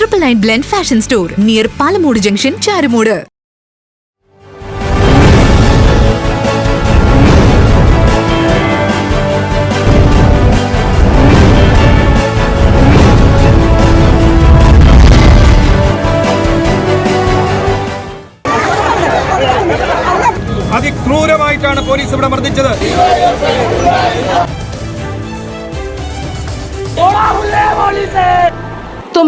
Triple nine blend fashion store near Palamoodu junction Charumoodu അതിക്രൂരമായിട്ടാണ് police ഇവിടെ മർദ്ദിച്ചത്.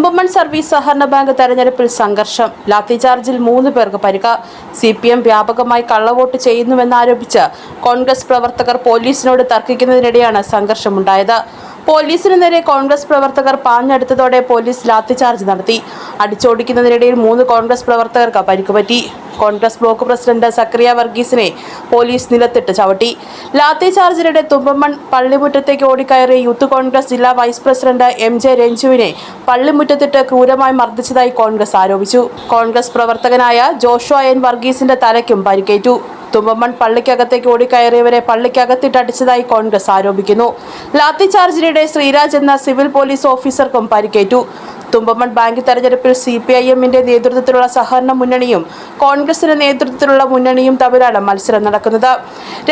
Thumpamon service സഹകരണ bank തെരഞ്ഞെടുപ്പിൽ സംഘർഷം. ലാത്തിചാർജിൽ മൂന്ന് പേർക്ക് പരിക സി പി എം വ്യാപകമായി കള്ളവോട്ട് ചെയ്യുന്നുവെന്നാരോപിച്ച് കോൺഗ്രസ് പ്രവർത്തകർ പോലീസിനോട് തർക്കിക്കുന്നതിനിടെയാണ് സംഘർഷമുണ്ടായത്. പോലീസിന് നേരെ കോൺഗ്രസ് പ്രവർത്തകർ പാഞ്ഞടുത്തതോടെ പോലീസ് ലാത്തിചാർജ് നടത്തി. അടിച്ചോടിക്കുന്നതിനിടയിൽ മൂന്ന് കോൺഗ്രസ് പ്രവർത്തകർക്ക് പരിക്കുപറ്റി കോൺഗ്രസ് ബ്ലോക്ക് പ്രസിഡന്റ് സക്രിയ വർഗീസിനെ പോലീസ് നിലത്തിട്ട് ചവിട്ടി. ലാത്തി ചാർജിനിടെ തുമ്പമൺ പള്ളിമുറ്റത്തേക്ക് ഓടിക്കയറിയ യൂത്ത് കോൺഗ്രസ് ജില്ലാ വൈസ് പ്രസിഡന്റ് എം ജെ രഞ്ജുവിനെ പള്ളിമുറ്റത്തിട്ട് ക്രൂരമായി മർദ്ദിച്ചതായി കോൺഗ്രസ് ആരോപിച്ചു. കോൺഗ്രസ് പ്രവർത്തകനായ ജോഷു എൻ വർഗീസിന്റെ തലയ്ക്കും പരിക്കേറ്റു. തുമ്പമ്മൺ പള്ളിക്കകത്തേക്ക് ഓടിക്കയറിയവരെ പള്ളിക്കകത്തിട്ട് അടിച്ചതായി കോൺഗ്രസ് ആരോപിക്കുന്നു. ലാത്തി ലാത്തിചാർജിനിടെ ശ്രീരാജ് എന്ന സിവിൽ പോലീസ് ഓഫീസർക്കും പരിക്കേറ്റു. തുമ്പമൺ ബാങ്ക് തെരഞ്ഞെടുപ്പിൽ സി പി ഐ എമ്മിന്റെ നേതൃത്വത്തിലുള്ള സഹകരണ മുന്നണിയും കോൺഗ്രസിന്റെ നേതൃത്വത്തിലുള്ള മുന്നണിയും തമ്മിലാണ് മത്സരം നടക്കുന്നത്.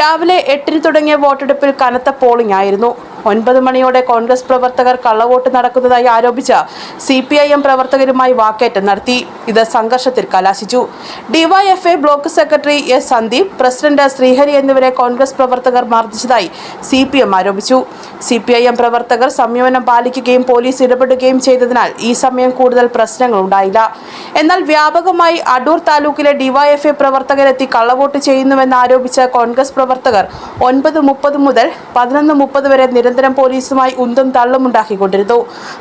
രാവിലെ എട്ടിന് തുടങ്ങിയ വോട്ടെടുപ്പിൽ കനത്ത പോളിംഗ് ആയിരുന്നു. ഒൻപത് മണിയോടെ കോൺഗ്രസ് പ്രവർത്തകർ കള്ളവോട്ട് നടക്കുന്നതായി ആരോപിച്ച സി പി ഐ എം പ്രവർത്തകരുമായി വാക്കേറ്റം നടത്തി. ഇത് സംഘർഷത്തിൽ കലാശിച്ചു. DYFI block secretary S Sandeep president Srihari എന്നിവരെ കോൺഗ്രസ് പ്രവർത്തകർ മർദ്ദിച്ചതായി സി പി എം ആരോപിച്ചു. സി പി ഐ എം പ്രവർത്തകർ സംയമനം പാലിക്കുകയും പോലീസ് ഇടപെടുകയും ചെയ്തതിനാൽ ഈ സമയം കൂടുതൽ പ്രശ്നങ്ങൾ ഉണ്ടായില്ല. എന്നാൽ വ്യാപകമായി അടൂർ താലൂക്കിലെ ഡിവൈഎഫ്ഐ പ്രവർത്തകരെത്തി കള്ളവോട്ട് ചെയ്യുന്നുവെന്ന് ആരോപിച്ച കോൺഗ്രസ് പ്രവർത്തകർ ഒൻപത് മുപ്പത് മുതൽ പതിനൊന്ന് മുപ്പത് വരെ നിരന്തരം പോലീസുമായി ഉന്തും തള്ളും ഉണ്ടാക്കിക്കൊണ്ടിരുന്നു.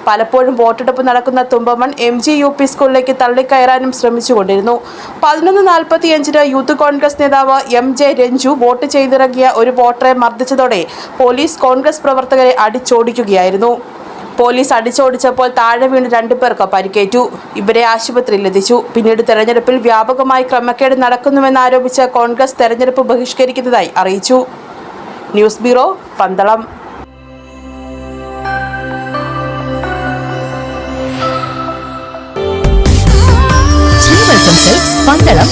പലപ്പോഴും വോട്ടെടുപ്പ് നടക്കുന്ന Thumpamon M G U P സ്കൂളിലേക്ക് തള്ളിക്കയറാനും ശ്രമിച്ചുകൊണ്ടിരുന്നു. പതിനൊന്ന് നാൽപ്പത്തിയഞ്ചിന് യൂത്ത് കോൺഗ്രസ് നേതാവ് എം ജെ രഞ്ജു വോട്ട് ചെയ്തിറങ്ങിയ ഒരു വോട്ടറെ മർദ്ദിച്ചതോടെ പോലീസ് കോൺഗ്രസ് പ്രവർത്തകരെ അടിച്ചോടിക്കുകയായിരുന്നു. പോലീസ് അടിച്ചോടിച്ചപ്പോൾ താഴെ വീണ് രണ്ടു പേർക്ക് പരിക്കേറ്റു. ഇവരെ ആശുപത്രിയിൽ എത്തിച്ചു. പിന്നീട് തെരഞ്ഞെടുപ്പിൽ വ്യാപകമായി ക്രമക്കേട് നടക്കുന്നുവെന്നാരോപിച്ച് കോൺഗ്രസ് തെരഞ്ഞെടുപ്പ് ബഹിഷ്കരിക്കുന്നതായി അറിയിച്ചു. News bureau Pandalam. പന്തളം.